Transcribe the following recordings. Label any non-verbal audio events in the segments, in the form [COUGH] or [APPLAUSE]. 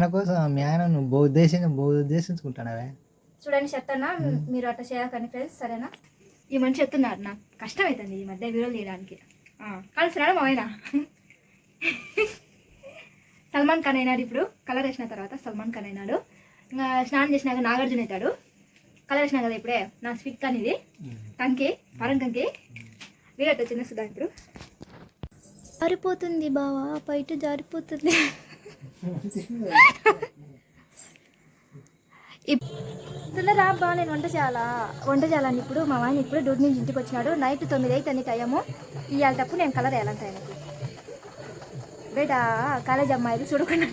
మన కోసం మీ ఆయన నువ్వు బహు ఉద్దేశించి బహు ఉద్దేశించుకుంటానవే చూడండి చెప్తానా మీరు అట్లా చేయకండి ఫ్రెండ్స్ సరేనా? ఈ మనిషి చెప్తున్నారు నాకు కష్టం అవుతుంది ఈ మధ్య వీడియోలు తీయడానికి. కలిసినాడు మా ఆయన సల్మాన్ ఖాన్ అయినాడు ఇప్పుడు. కలర్ వేసిన తర్వాత సల్మాన్ ఖాన్ అయినాడు. ఇంకా స్నానం చేసినాక నాగార్జున అవుతాడు. కలర్ వేసినా కదా ఇప్పుడే? నా స్వీట్ ఖాన్ ఇది. కంకి పరం కంకి. వీడియో వచ్చింది సుధా ఇప్పుడు? జారిపోతుంది బావా బయట జారిపోతుంది. రా బా నేను వంట చేయాలా? వంట చేయాలని ఇప్పుడు మా ఆయన ఇప్పుడు డ్యూటీ నుంచి ఇంటికి వచ్చినాడు. నైట్ తొమ్మిది అయితే అన్ని టైము. ఇవాళ తప్పు నేను కలర్ వేయాలంట ఆయనకి. బేటా కాలేజ్ అమ్మాయిలు చూడకుండా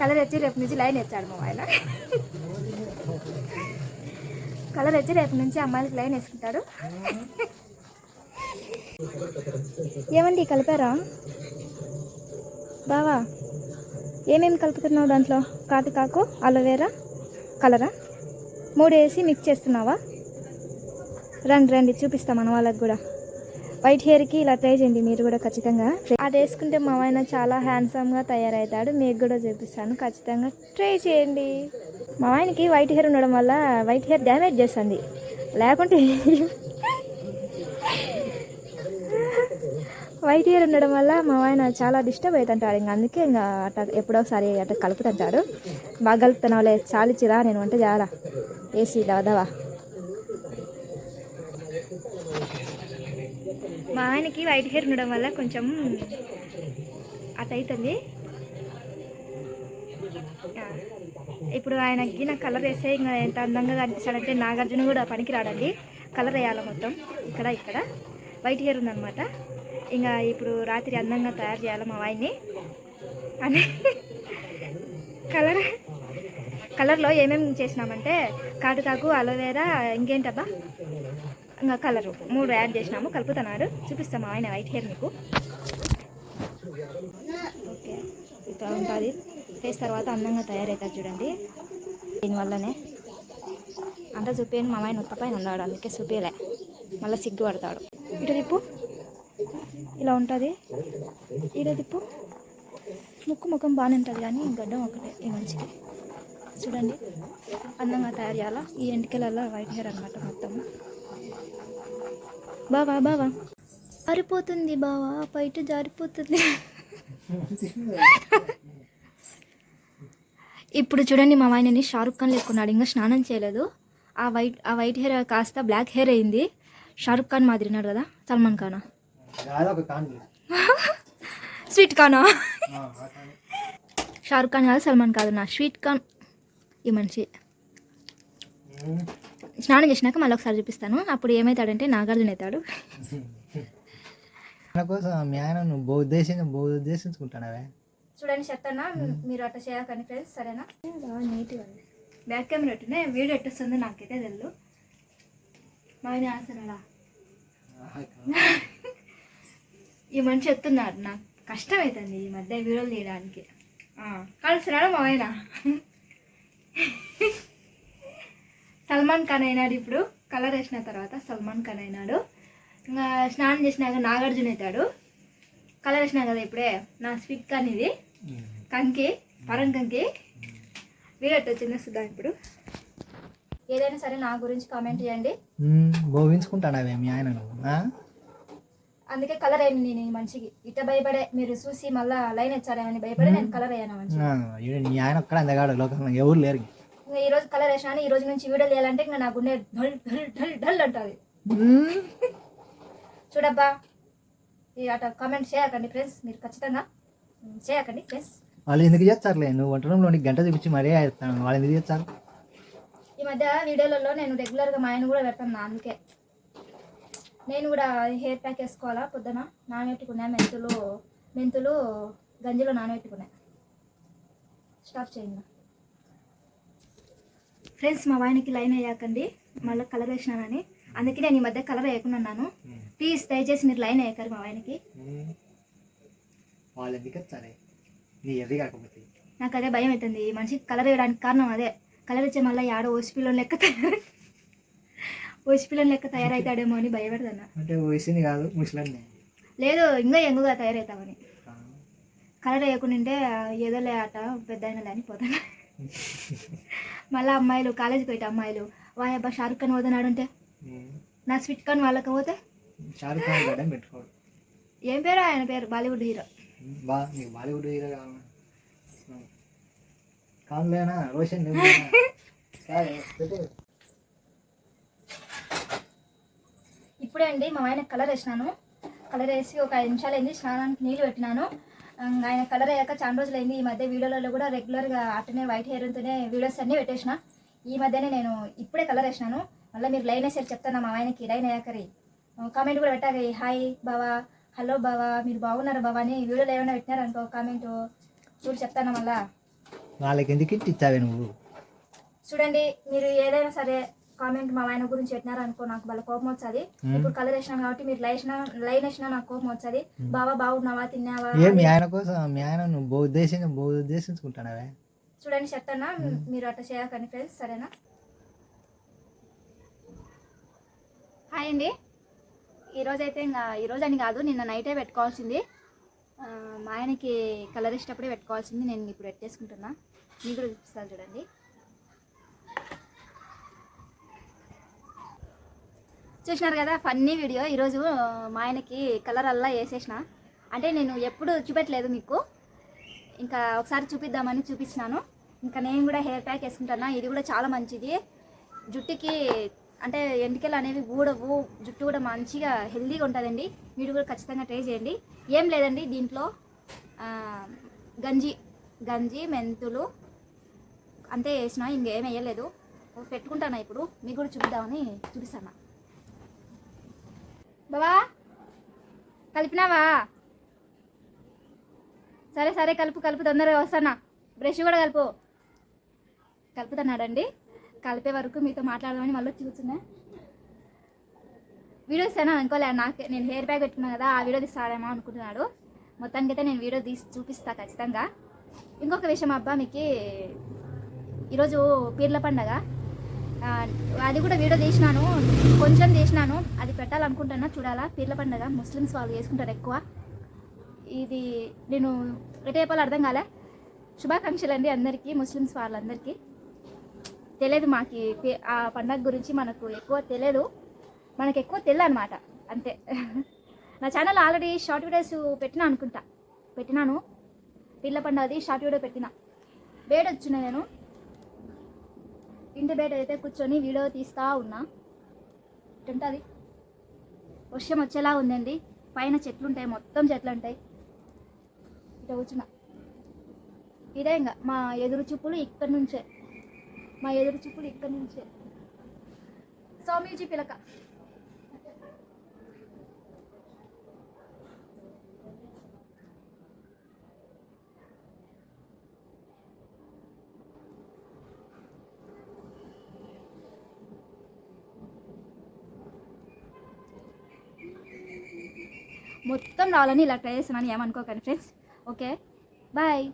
కలర్ వచ్చి రేపు నుంచి లైన్ వేస్తాడు మా ఆయన కలర్ వచ్చి రేపు నుంచి అమ్మాయిలకి లైన్ వేసుకుంటాడు. ఏమండి కలిపారా? బావా ఏమేమి కలుపుతున్నావు దాంట్లో? కాటికాకు అలోవేరా కలరా? మూడు వేసి మిక్స్ చేస్తున్నావా? రండి రండి చూపిస్తాం మన వాళ్ళకి కూడా. వైట్ హెయిర్కి ఇలా ట్రై చేయండి మీరు కూడా ఖచ్చితంగా అది వేసుకుంటే మా ఆయన చాలా హ్యాండ్సమ్గా తయారవుతాడు మీకు కూడా చూపిస్తాను ఖచ్చితంగా ట్రై చేయండి. మా ఆయనకి వైట్ హెయిర్ ఉండడం వల్ల వైట్ హెయిర్ డ్యామేజ్ చేస్తుంది. లేకుంటే వైట్ హెయిర్ ఉండడం వల్ల మా ఆయన చాలా డిస్టర్బ్ అవుతుంటాడు. ఇంకా అందుకే ఇంకా అట్లా ఎప్పుడో ఒకసారి అట్లా కలుపుతుంటాడు. బాగా కలుపుతున్నావులే చాలిచ్చిరా నేను వంట చేయాలా? ఏసీ దవదవా మా ఆయనకి వైట్ హెయిర్ ఉండడం వల్ల కొంచెం అట్ అవుతుంది ఇప్పుడు ఆయనకి నాకు కలర్ వేస్తే ఇంకా ఎంత అందంగా కనిపిస్తాడంటే నాగార్జున కూడా పనికి రాడండి కలర్ వేయాలి మొత్తం? ఇక్కడ ఇక్కడ. వైట్ హెయిర్ ఉందన్నమాట. ఇంకా ఇప్పుడు రాత్రి అందంగా తయారు చేయాలి మా వాయిని? అని కలర్ కలర్లో ఏమేమి చేసినామంటే కాటుకాకు అలోవేరా ఇంకేంటబ్బా? ఇంకా కలరు మూడు యాడ్ చేసినాము కలుపుతున్నాడు చూపిస్తాం మా ఆయన వైట్ హెయిర్ మీకు. ఓకే ఇట్లా ఉంటుంది. ఫేస్ తర్వాత అందంగా తయారవుతారు చూడండి. దీనివల్లనే అంతా చూపేయను మా ఆయన ఉత్తపైన ఉన్నాడు అందుకే చూపేలే. మళ్ళీ సిగ్గు పడతాడు. ఇటు తిప్పు. ఇలా ఉంటుంది. ఇటు తిప్పు. ముక్కు ముఖం బాగానే ఉంటుంది కానీ గడ్డం ఒకటే ఈ మనిషికి చూడండి. అందంగా తయారు చేయాలా? ఈ ఎంటికలలో వైట్ హెయిర్ అనమాట మొత్తం. బావా బావా. అరిపోతుంది బావా బయట జారిపోతుంది. ఇప్పుడు చూడండి మా ఆయనని షారుఖ్ ఖాన్ లేకున్నాడు ఇంకా స్నానం చేయలేదు. ఆ వైట్ ఆ వైట్ హెయిర్ కాస్త బ్లాక్ హెయిర్ అయింది. షారుఖ్ ఖాన్ మాదిరినాడు కదా సల్మాన్ ఖానా. స్వీట్ ఖానా షారుఖ్ ఖాన్ కాదు సల్మాన్ కాదు నా. స్వీట్ ఖాన్ ఈ మనిషి. స్నానం చేసినాక మళ్ళీ ఒకసారి చూపిస్తాను. అప్పుడు ఏమవుతాడంటే నాగార్జున అవుతాడు. చూడండి చెప్తానా? మీరు అట్లా చేయకండి ఫ్రెండ్స్ సరేనా? బాగా నీట్గా ఉంది. బ్యాక్ కెమెరా పెట్టునే వీడియో ఎట్టొస్తుందో నాకైతే తెలియదు మా ఆయన ఆన్సర్ అలా. ఈ మనిషి చెప్తున్నాడు నాకు కష్టం అవుతుంది ఈ మధ్య వీడియోలు తీయడానికి. కలుస్తున్నాడు మా ఆయన సల్మాన్ ఖాన్ అయినాడు ఇప్పుడు. కలర్ వేసిన తర్వాత సల్మాన్ ఖాన్ అయినాడు. ఇంకా స్నానం చేసినాక నాగార్జున అవుతాడు. కలర్ వేసినా కదా ఇప్పుడే? నా స్వీట్ ఖాన్ ఇది. కంకి పరం కంకి. వీడియో వచ్చింది సుధా ఇప్పుడు? ఏదైనా సరే నా గురించి కామెంట్ చేయండి. బోవించుకుంటానవే మీ ఆయన? అందుకే కలర్ అయ్యింది నేను మనిషికి ఇట్ట భయపడే మీరు చూసి మళ్ళా లైన్ ఇచ్చారేమని భయపడే నేను కలర్ అయ్యాను మనిషి ఆ, ఈడు నీ ఆయన ఒక్కడ అందగాడు లోకంలో ఎవరు లేరు ఇంకా. ఈ రోజు కలర్ వేసినా ఈ రోజు నుంచి వీడియో చేయాలంటే ఇంకా నా గుండె ఢల్ ఢల్ ఢల్ ఢల్ అంటుంది. చూడబ్బా ఈ అట కామెంట్ చేయకండి ఫ్రెండ్స్ మీరు ఖచ్చితంగా చేయకండి ఫ్రెండ్స్ వాళ్ళు ఎందుకు చేస్తారులే? నువ్వు వంట రూమ్లో నీకు గంట చూపించి మరీ వాళ్ళు ఎందుకు చేస్తారు? ఈ మధ్య వీడియోలలో నేను రెగ్యులర్గా మా ఆయన కూడా పెడతాను అందుకే. నేను కూడా హెయిర్ ప్యాక్ వేసుకోవాలా పొద్దున? నానబెట్టుకున్నా మెంతులు మెంతులు గంజిలో నానబెట్టుకున్నా. స్టాప్ చేయండి. ఫ్రెండ్స్ మా వాయనకి లైన్ అయ్యాకండి మళ్ళీ కలర్ వేసినానని. అందుకే నేను ఈ మధ్య కలర్ వేయకున్నాను ప్లీజ్ దయచేసి మీరు లైన్ అయ్యారు మా వాయనకి. నాకు అదే భయం అవుతుంది. మనిషికి కలర్ వేయడానికి కారణం అదే. కలర్ ఇచ్చే మళ్ళీ ఆడ ఓసిపిల్లని లెక్క తయారు ఓసిపిల్లని లెక్క తయారవుతాడేమో అని భయపడుతున్నా. అంటే వయసుని కాదు ముసలాన్ని లేదు ఇంకా ఎంగుగా తయారవుతామని కలర్ వేయకుండింటే ఏదో లే ఆట పెద్ద అయినా అని పోతాను మళ్ళీ అమ్మాయిలు కాలేజీకి పోయితే అమ్మాయిలు వాయ్ అబ్బా షారుఖ్ ఖాన్ పోతున్నాడు అంటే నా స్వీట్ ఖాన్ వాళ్ళకి పోతే? షారుఖ్ ఖాన్ పెట్టుకోడు. ఏం పేరు ఆయన పేరు? బాలీవుడ్ హీరో. బాలీవుడ్ హీరో కావాలి కాదులేనా రోషన్ [LAUGHS] ఇప్పుడే అండి మా ఆయన కలర్ వేసినాను. కలర్ వేసి ఒక ఐదు నిమిషాలు అయింది స్నానానికి నీళ్ళు పెట్టినాను. ఆయన కలర్ అయ్యాక చాలా రోజులు అయింది ఈ మధ్య వీడియోలలో కూడా రెగ్యులర్గా అట్టనే వైట్ హెయిర్తోనే వీడియోస్ అన్నీ పెట్టేసిన. ఈ మధ్యనే నేను ఇప్పుడే కలర్ వేసినాను. మళ్ళీ మీరు లైన్ వేసారు చెప్తాను మా ఆయనకి లైన్ అయ్యాకరి కామెంట్ కూడా పెట్టాలి. హాయ్ బావా. హలో బావా. మీరు బాగున్నారా బావా? అని వీడియోలో ఏమైనా పెట్టినారనుకో కామెంట్ చూడు చెప్తాను మళ్ళా. వాళ్ళకి ఎందుకు ఇచ్చావే నువ్వు? చూడండి మీరు ఏదైనా సరే కామెంట్ మా ఆయన గురించి పెట్టినారు అనుకో నాకు వాళ్ళ కోపం వచ్చేది ఇప్పుడు కలర్ వేసినాను కాబట్టి మీరు లైన్ వేసినా లైన్ వేసినా నాకు కోపం వచ్చేది బావా బాగున్నావా తిన్నావా ఏ మీ ఆయన కోసం మీ ఆయన నువ్వు బహు ఉద్దేశించి బహు ఉద్దేశించుకుంటానవే చూడండి చెప్తానా? మీరు అట్లా చేయకండి ఫ్రెండ్స్ సరేనా? హాయ్ అండి. ఈరోజు అయితే ఇంకా ఈరోజు అని కాదు నిన్న నైటే పెట్టుకోవాల్సింది. ఆ, మా ఆయనకి కలర్ ఇష్టప్పుడే పెట్టుకోవాల్సింది నేను ఇప్పుడు పెట్టేసుకుంటున్నా. మీకు కూడా చూపిస్తాను చూడండి. చూసినారు కదా ఫన్నీ వీడియో ఈరోజు మా ఆయనకి కలర్ అల్లా వేసేసిన. అంటే నేను ఎప్పుడు చూపెట్టలేదు మీకు. ఇంకా ఒకసారి చూపిద్దామని చూపించినాను. ఇంకా నేను కూడా హెయిర్ ప్యాక్ వేసుకుంటాను? ఇది కూడా చాలా మంచిది. జుట్టుకి అంటే ఎంటికలు అనేవి ఊడవు. జుట్టు కూడా మంచిగా హెల్దీగా ఉంటుందండి. మీరు కూడా ఖచ్చితంగా ట్రై చేయండి. ఏం లేదండి దీంట్లో గంజి గంజి మెంతులు అంతే వేసిన. ఇంకేం వేయలేదు. పెట్టుకుంటాను ఇప్పుడు? మీకు కూడా చూపిద్దామని చూపిస్తాను? బావా? కలిపినావా? సరే సరే కలుపు కలుపు తొందరగా వస్తానా. బ్రష్ కూడా కలుపు. కలుపుతున్నాడండి. కలిపే వరకు మీతో మాట్లాడదామని మళ్ళీ వచ్చి కూర్చున్నా. వీడియో ఇస్తాను అనుకోలే నాకు నేను హెయిర్ బ్యాగ్ పెట్టుకున్నాను కదా ఆ వీడియో తీస్తాడేమో అనుకుంటున్నాడు మొత్తానికి అయితే నేను వీడియో తీసి చూపిస్తా ఖచ్చితంగా. ఇంకొక విషయం అబ్బా మీకు ఈరోజు పీర్ల పండగ. అది కూడా వీడియో తీసినాను కొంచెం తీసినాను. అది పెట్టాలనుకుంటున్నా చూడాలా? పీర్ల పండగ ముస్లిమ్స్ వాళ్ళు చేసుకుంటారు ఎక్కువ. ఇది నేను ఎటు చెప్పాలో అర్థం కాలే. శుభాకాంక్షలు అండి అందరికీ ముస్లిమ్స్ వాళ్ళందరికీ. తెలియదు మాకు ఆ పండగ గురించి మనకు ఎక్కువ తెలియదు మనకు ఎక్కువ తెలియదు అనమాట అంతే. నా ఛానల్ ఆల్రెడీ షార్ట్ వీడియోస్ పెట్టినా అనుకుంటా. పెట్టినాను. పిల్ల పండుగది షార్ట్ వీడియో పెట్టిన. బేడ్ నేను. ఇంటి బయట అయితే కూర్చొని వీడియో తీస్తా ఉన్నా. ఉంటుంది వర్షం వచ్చేలా ఉందండి. పైన చెట్లు ఉంటాయి మొత్తం చెట్లు ఉంటాయి ఇట్లా కూర్చున్నా. ఇదే ఇంకా మా ఎదురు చూపులు ఇక్కడి నుంచే. మా ఎదురు చూపులు ఇక్కడి నుంచే. స్వామీజీ పిలక. మొత్తం రావాలని ఇలా ట్రై చేస్తున్నాను ఏమనుకోకండి ఫ్రెండ్స్ ఓకే బాయ్